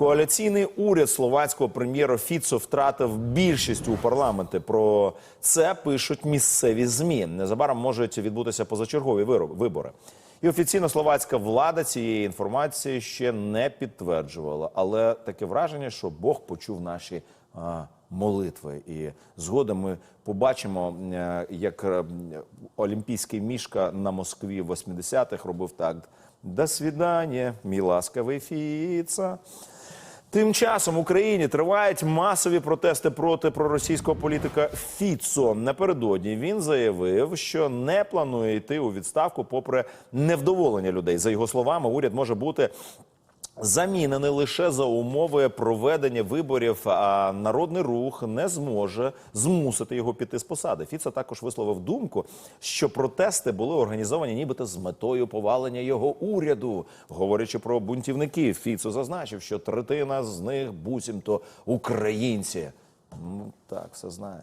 Коаліційний уряд словацького прем'єра Фіцо втратив більшість у парламенті. Про це пишуть місцеві змі. Незабаром можуть відбутися позачергові вибори. І офіційно словацька влада цієї інформації ще не підтверджувала. Але таке враження, що Бог почув наші а, молитви. І згодом ми побачимо, е, як е, олімпійський мішка на Москві в 80-х робив так. До свидання, мій ласкавий Фіца. Тим часом в Україні тривають масові протести проти проросійського політика Фіцо. Напередодні він заявив, що не планує йти у відставку, попри невдоволення людей. За його словами, уряд може бути замінений лише за умови проведення виборів. А народний рух не зможе змусити його піти з посади. Фіцо також висловив думку, що протести були організовані, нібито з метою повалення його уряду. Говорячи про бунтівників, Фіцо зазначив, що третина з них буцімто українці. Ну так, все знає.